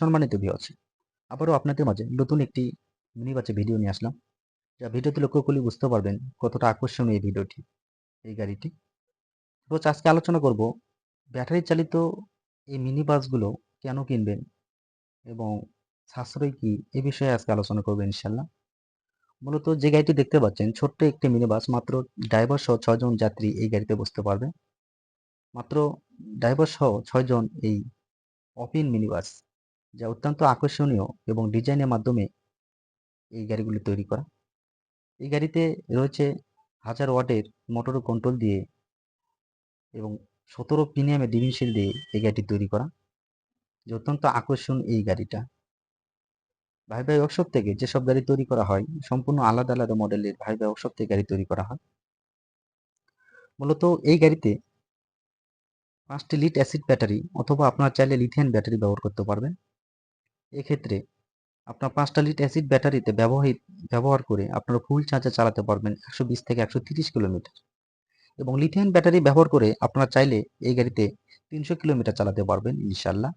সম্মানিত ভিউয়ার্স আবারও আপনাদের মাঝে নতুন একটি মিনি ভিডিও নিয়ে আসলাম। যা ভিডিওতে লক্ষ্য করলে বুঝতে পারবেন কতটা আকর্ষণীয় এই ভিডিওটি এই গাড়িটি। তো আজকে আলোচনা করব ব্যাটারি চালিত এই মিনি বাসগুলো কেন কিনবেন এবং সাশ্রয় কি এ বিষয়ে আজকে আলোচনা করবেন ইনশাল্লাহ মূলত যে গাড়িটি দেখতে পাচ্ছেন ছোট্ট একটি মিনি বাস মাত্র ড্রাইভার সহ ছয়জন যাত্রী এই গাড়িতে বসতে পারবে। মাত্র ড্রাইভার সহ ছয়জন এই অপিন মিনি বাস যা অত্যন্ত আকর্ষণীয় এবং ডিজাইনের মাধ্যমে এই গাড়িগুলি তৈরি করা। এই গাড়িতে রয়েছে হাজার ওয়াটের মোটর কন্ট্রোল দিয়ে এবং সতেরো প্রিমিয়ামের ডিভিনশিল দিয়ে এই গাড়িটি তৈরি করা। যে অত্যন্ত আকর্ষণ এই গাড়িটা। ভাই ভাই ওয়ার্কশপ থেকে যেসব গাড়ি তৈরি করা হয়, সম্পূর্ণ আলাদা আলাদা মডেলের ভাই ভাই ওয়ার্কশপ থেকে গাড়ি তৈরি করা হয়। মূলত এই গাড়িতে পাঁচটি লিড অ্যাসিড ব্যাটারি অথবা আপনার চাইলে লিথিয়ান ব্যাটারি ব্যবহার করতে পারবেন। এক্ষেত্রে আপনার পাঁচটা লিট অ্যাসিড ব্যাটারিতে ব্যবহৃত, ব্যবহার করে আপনারা ফুল চার্জে চালাতে পারবেন একশো বিশ থেকে একশো তিরিশ কিলোমিটার এবং লিথিয়াম ব্যাটারি ব্যবহার করে আপনারা চাইলে এই গাড়িতে তিনশো কিলোমিটার চালাতে পারবেন ইনশাল্লাহ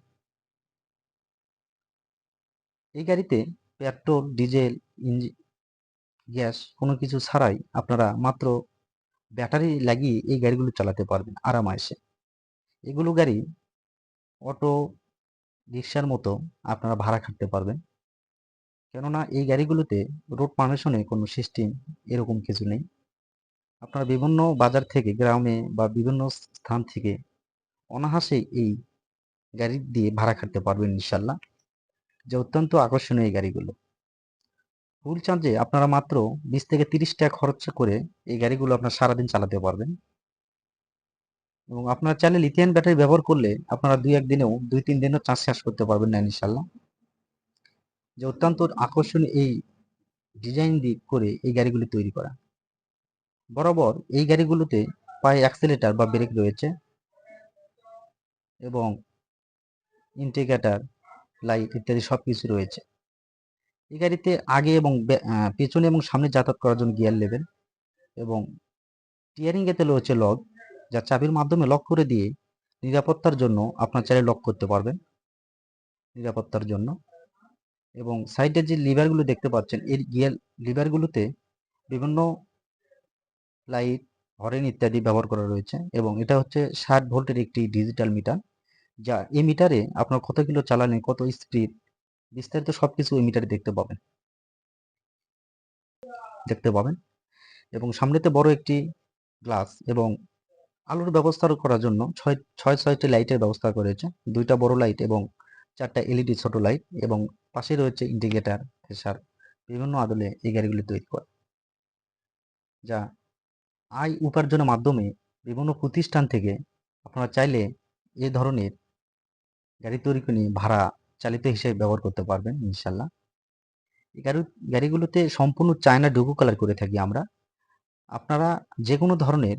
এই গাড়িতে পেট্রোল, ডিজেল ইঞ্জিন গ্যাস কোনো কিছু ছাড়াই আপনারা মাত্র ব্যাটারি লাগিয়ে এই গাড়িগুলো চালাতে পারবেন আরামায়েসে। এগুলো গাড়ি অটো রিক্সার মতো আপনারা ভাড়া খাটতে পারবেন। কেননা এই গাড়িগুলোতে রোড পারমিশনে কোনো সিস্টেম এরকম কিছু নেই। আপনারা বিভিন্ন বাজার থেকে, গ্রামে বা বিভিন্ন স্থান থেকে অনাহাসে এই গাড়ি দিয়ে ভাড়া খাটতে পারবেন ইনশাল্লাহ যে অত্যন্ত আকর্ষণীয় এই গাড়িগুলো। ফুল চার্জে আপনারা মাত্র বিশ থেকে তিরিশ টাকা খরচ করে এই গাড়িগুলো আপনার সারাদিন চালাতে পারবেন। এবং আপনারা চাইলে লিথিয়ান ব্যাটারি ব্যবহার করলে আপনারা দুই একদিনেও দুই তিন দিনও চার্জ শেষ করতে পারবেন না ইনশাল্লাহ যে অত্যন্ত আকর্ষণীয় এই ডিজাইন দিয়ে করে এই গাড়িগুলি তৈরি করা। বরাবর এই গাড়িগুলোতে পায়ে অ্যাক্সেলেটার বা ব্রেক রয়েছে এবং ইন্টিগ্রেটার লাইট ইত্যাদি সব কিছু রয়েছে। এই গাড়িতে আগে এবং পেছনে এবং সামনে যাতায়াত করার জন্য গিয়ার লেভেল এবং টিয়ারিং এতে রয়েছে লক যা চাবির মাধ্যমে লক করে দিয়ে নিরাপত্তার জন্য আপনার চাইলে লক করতে পারবেন। নিরাপত্তার জন্য। এবং সাইডের যে লিভারগুলো দেখতে পাচ্ছেন এই গিয়ার লিভারগুলোতে বিভিন্ন লাইট হরেন ইত্যাদি ব্যবহার করা রয়েছে এবং এটা হচ্ছে ষাট ভোল্টের একটি ডিজিটাল মিটার যা এই মিটারে আপনার কত কিলো চালালেন কত স্পিড বিস্তারিত সব কিছু এই মিটারে দেখতে পাবেন। দেখতে পাবেন। এবং সামনেতে বড় একটি গ্লাস এবং আলোর ব্যবস্থা করার জন্য ছয় ছয়, ছয়টি লাইটের ব্যবস্থা করেছে। দুইটা বড় লাইট এবং চারটা এলইডি ছোট লাইট এবং পাশে রয়েছে ইন্ডিকেটার, ফেসার, বিভিন্ন আদলে এই গাড়িগুলি তৈরি করে। যা আয় উপার্জনের মাধ্যমে বিভিন্ন প্রতিষ্ঠান থেকে আপনারা চাইলে এ ধরনের গাড়ি তৈরি করে ভাড়া চালিত হিসেবে ব্যবহার করতে পারবেন ইনশাল্লাহ এই গাড়ি, গাড়িগুলোতে সম্পূর্ণ চায়না ডুবু কালার করে থাকি আমরা। আপনারা যে কোনো ধরনের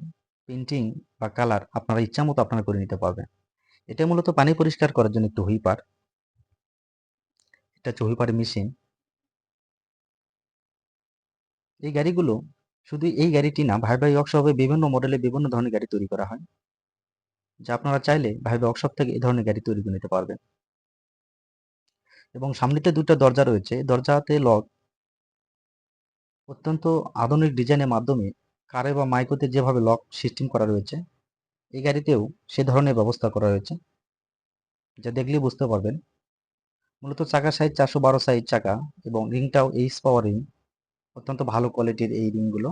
পেন্টিং বা কালার আপনারা ইচ্ছা মতো আপনারা করে নিতে পারবেন। এটা মূলত পানি পরিষ্কার করার জন্য একটু হুইপার। এটা হচ্ছে হুইপার মেশিন। এই গাড়িগুলো শুধু এই গাড়িটি না, ভাই ভাই ওয়ার্কশপে বিভিন্ন মডেলে বিভিন্ন ধরনের গাড়ি তৈরি করা হয়। যা আপনারা চাইলে ভাই ভাই ওয়ার্কশপ থেকে এই ধরনের গাড়ি তৈরি করে নিতে পারবেন। এবং সামনেতে দুটো দরজা রয়েছে। দরজাতে লক অত্যন্ত আধুনিক ডিজাইনের মাধ্যমে কারে বা মাইকোতে যেভাবে লক সিস্টেম করা রয়েছে, এই গাড়িতেও সে ধরনের ব্যবস্থা করা রয়েছে। যা দেখলেই বুঝতে পারবেন। মূলত চাকা সাইজ চারশো বারো সাইজ চাকা এবং রিংটাও এইচ পাওয়ার রিং অত্যন্ত ভালো কোয়ালিটির এই রিংগুলো,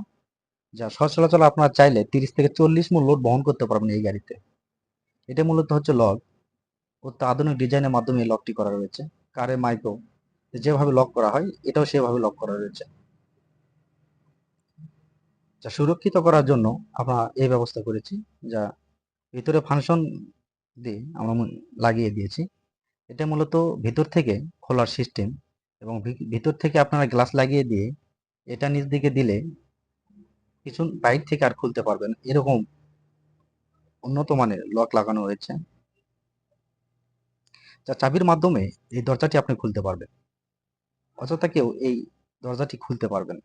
যা সচলাচল আপনারা চাইলে তিরিশ থেকে চল্লিশ মূল লোড বহন করতে পারবেন এই গাড়িতে। এটা মূলত হচ্ছে লক অত্য আধুনিক ডিজাইনের মাধ্যমে লকটি করা রয়েছে। কারে মাইক্রো যেভাবে লক করা হয়, এটাও সেভাবে লক করা রয়েছে। যা সুরক্ষিত করার জন্য আমরা এই ব্যবস্থা করেছি, যা ভিতরে ফাংশন দিয়ে আমরা লাগিয়ে দিয়েছি। এটা মূলত ভিতর থেকে খোলার সিস্টেম এবং ভিতর থেকে আপনারা গ্লাস লাগিয়ে দিয়ে এটা নিচ দিকে দিলে কিছু বাইর থেকে আর খুলতে পারবেন এরকম উন্নত মানের লক লাগানো হয়েছে। যা চাবির মাধ্যমে এই দরজাটি আপনি খুলতে পারবেন, অযথা কেউ এই দরজাটি খুলতে পারবেন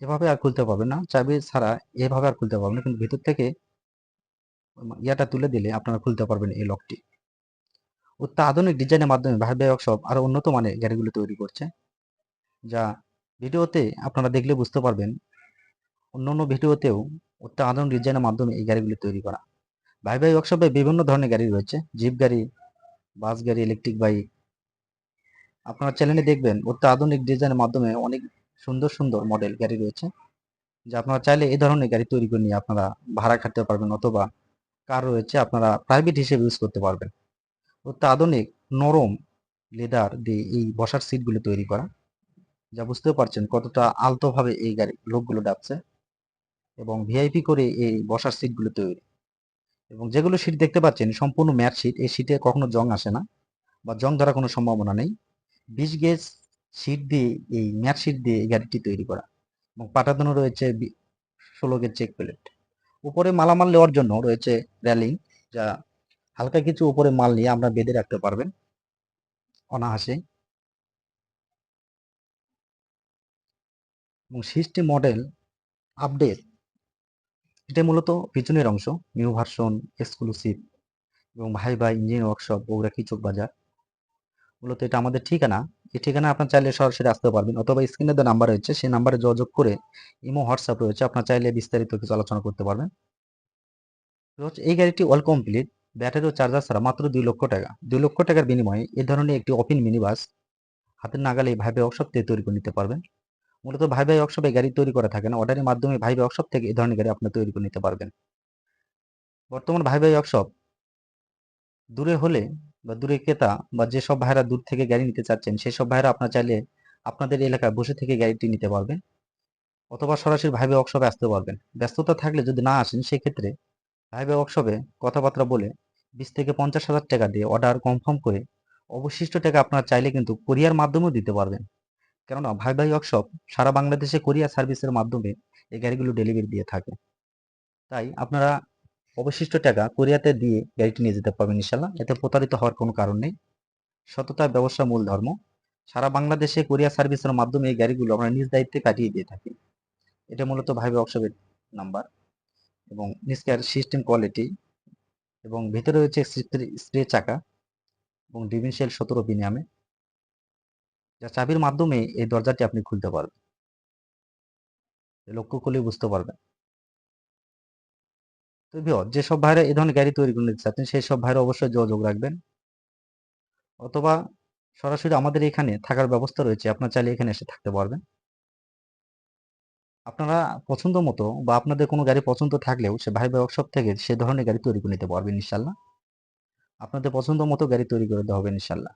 এভাবে আর খুলতে পারবেন না। চাবি ছাড়া এভাবে আর খুলতে পারবেন না। কিন্তু ভিতর থেকে ইয়াটা তুলে দিলে আপনারা খুলতে পারবেন এই লকটি। অত্যাধুনিক ডিজাইনের মাধ্যমে ভাই ভাই ওয়ার্কশপ আরও উন্নত মানের গাড়িগুলো তৈরি করছে, যা ভিডিওতে আপনারা দেখলে বুঝতে পারবেন অন্যান্য ভিডিওতেও অত্যাধুনিক ডিজাইনের মাধ্যমে এই গাড়িগুলি তৈরি করা। ভাই ভাই ওয়ার্কশপে বিভিন্ন ধরনের গাড়ি রয়েছে, জিপ গাড়ি, বাস গাড়ি ইলেকট্রিক বাইক আপনারা চ্যানেলে দেখবেন অত্যাধুনিক ডিজাইনের মাধ্যমে অনেক সুন্দর সুন্দর মডেল গাড়ি রয়েছে। যা আপনারা চাইলে এই ধরনের গাড়ি তৈরি করে নিয়ে আপনারা ভাড়া খাটতে পারবেন অথবা কার রয়েছে আপনারা প্রাইভেট হিসেবে ইউজ করতে পারবেন। অত্যাধুনিক নরম লেদার দিয়ে এই বসার সিটগুলো তৈরি করা। যা বুঝতে পারছেন কতটা আলতোভাবে এই গাড়ি, লোকগুলো ডাকছে এবং ভিআইপি করে এই বসার সিটগুলো তৈরি। এবং যেগুলো সিট দেখতে পাচ্ছেন, সম্পূর্ণ ম্যাট সিট এই সিটে কখনো জং আসে না বা জং ধরার কোনো সম্ভাবনা নেই। বিশ গেজ সিট দিয়ে, এই ম্যাট সিট দিয়ে এই গাড়িটি তৈরি করা। এবং পাটাতনও রয়েছে ষোলো গেজ চেক প্লেট উপরে মালামাল নেওয়ার জন্য রয়েছে র্যালিং যা হালকা কিছু উপরে মাল নিয়ে আমরা বেঁধে রাখতে পারবেন। অনাহাসে এবং সিস্টেম মডেল আপডেট এটা মূলত পিছনের অংশ নিউ ভার্সন এক্সক্লুসিভ এবং ভাই ভাই ইঞ্জিন ওয়ার্কশপ বগুড়া কিচক বাজার। মূলত এটা আমাদের ঠিকানা। এই ঠিকানা আপনার চাইলে সরাসরি আসতে পারবেন অথবা স্ক্রিনে যে নাম্বার রয়েছে, সেই নাম্বারে যোগাযোগ করে ইমো, হোয়াটসঅ্যাপ রয়েছে, আপনার চাইলে বিস্তারিত কিছু আলোচনা করতে পারবেন। এই গাড়িটি অল কমপ্লিট ব্যাটারি ও চার্জার ছাড়া মাত্র দুই লক্ষ টাকা। দুই লক্ষ টাকার বিনিময়ে এই ধরনের একটি ওপেন মিনি বাস হাতের নাগালে ভাই ওয়ার্কশপ থেকে তৈরি করে নিতে পারবেন। মূলত ভাই ভাই ওয়ার্কশপে গাড়ি তৈরি করা থাকে না অর্ডারের মাধ্যমে ভাই ওয়ার্কশপ থেকে এই ধরনের গাড়ি আপনার তৈরি করে নিতে পারবেন। বর্তমান ভাই ভাই ওয়ার্কশপ দূরে হলে বা দূরে ক্রেতা বা যেসব ভাইরা দূর থেকে গাড়ি নিতে চাচ্ছেন, সেসব ভাইরা আপনার চাইলে আপনাদের এলাকায় বসে থেকে গাড়িটি নিতে পারবেন অথবা সরাসরি ভাইবে ওয়ার্কশপে আসতে পারবেন। ব্যস্ততা থাকলে যদি না আসেন, সেক্ষেত্রে ভাইবে ওয়ার্কশপে কথাবার্তা বলে বিশ থেকে পঞ্চাশ হাজার টাকা দিয়ে অর্ডার কনফার্ম করে অবশিষ্ট টাকা আপনারা চাইলে কিন্তু কোরিয়ার মাধ্যমেও দিতে পারবেন। কেননা ভাই ভাই ওয়ার্কশপ সারা বাংলাদেশে কোরিয়ার সার্ভিসের মাধ্যমে এই গাড়িগুলো ডেলিভারি দিয়ে থাকে। তাই আপনারা অবশিষ্ট টাকা কোরিয়াতে দিয়ে গাড়িটি নিয়ে যেতে পারবেন ইনশাল্লাহ এতে প্রতারিত হওয়ার কোনো কারণ নেই। সততা, ব্যবসা, মূল ধর্ম। সারা বাংলাদেশে কোরিয়া সার্ভিসের মাধ্যমে এই গাড়িগুলো আমরা নিজ দায়িত্বে কাটিয়ে দিয়ে থাকি। এটা মূলত ভাইবে ওয়ার্কশপের নাম্বার এবং নিষ্কার সিস্টেম কোয়ালিটি এবং ভিতরে রয়েছে স্প্রে চাকা এবং ডিভিনশিয়াল সতেরো বিনিয়ামে। যা চাবির মাধ্যমে এই দরজাটি আপনি খুলতে পারবেন। লক্ষ্য করলে বুঝতে পারবেন। যেসব ভাইরা এই ধরনের গাড়ি তৈরি করে নিতে চাচ্ছেন, সেই সব ভাইরা অবশ্যই যোগাযোগ রাখবেন। অথবা সরাসরি আমাদের এখানে থাকার ব্যবস্থা রয়েছে, আপনার চাইলে এখানে এসে থাকতে পারবেন। আপনারা পছন্দ মতো বা আপনাদের কোনো গাড়ি পছন্দ থাকলেও সে ভাই ওয়ার্কশপ থেকে সে ধরনের গাড়ি তৈরি করে নিতে পারবেন ইনশাল্লাহ আপনাদের পছন্দ মতো গাড়ি তৈরি করে দেওয়া হবে ইনশাল্লাহ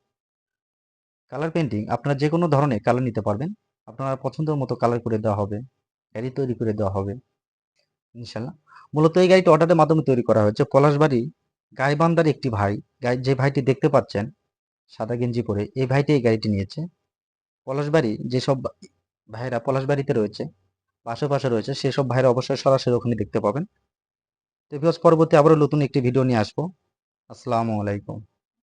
কালার পেন্টিং আপনারা যে কোনো ধরনের কালার নিতে পারবেন। আপনারা পছন্দ মতো কালার করে দেওয়া হবে, গাড়ি তৈরি করে দেওয়া হবে ইনশাল্লাহ মূলত এই গাড়িটি অর্ডারের মাধ্যমে তৈরি করা হয়েছে। পলাশবাড়ি গাইবান্দার একটি ভাই, গাই যে ভাইটি দেখতে পাচ্ছেন, সাদা গেঞ্জি পরে, এই ভাইটি এই গাড়িটি নিয়েছে। পলাশবাড়ি যেসব ভাইরা পলাশবাড়িতে রয়েছে, আশেপাশে রয়েছে, সেসব ভাইরা অবশ্যই সরাসরি ওখানে দেখতে পাবেন। তো পরবর্তী আবারও নতুন একটি ভিডিও নিয়ে আসব। আসসালামু আলাইকুম।